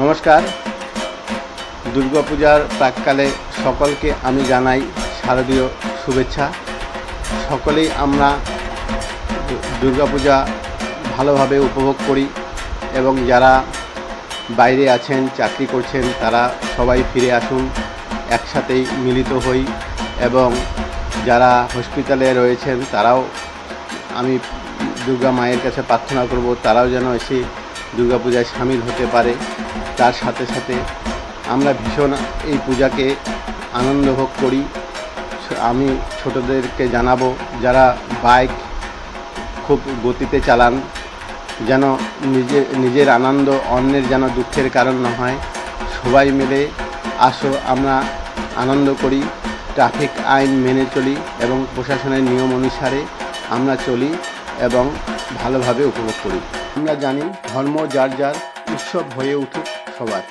নমস্কার। দুর্গাপূজার প্রাককালে সকলকে আমি জানাই শারদীয় শুভেচ্ছা। সকলেই আমরা দুর্গাপূজা ভালোভাবে উপভোগ করি এবং যারা বাইরে আছেন, চাকরি করছেন, তারা সবাই ফিরে আসুন, একসাথেই মিলিত হই এবং যারা হসপিটালে রয়েছেন, তারাও আমি দুর্গা মায়ের কাছে প্রার্থনা করব, তারাও যেন এসে দুর্গাপূজায় সামিল হতে পারে। তার সাথে সাথে আমরা ভীষণ এই পূজাকে আনন্দ ভোগ করি। আমি ছোটদেরকে জানাব, যারা বাইক খুব গতিতে চালান, যেন নিজে, নিজের আনন্দ অন্যের যেন দুঃখের কারণ না হয়। সবাই মিলে আসো, আমরা আনন্দ করি, ট্রাফিক আইন মেনে চলি এবং প্রশাসনের নিয়ম অনুসারে আমরা চলি এবং ভালোভাবে উপভোগ করি। আমরা জানি ধর্ম যার যার উৎসব হয়ে উঠুক সবার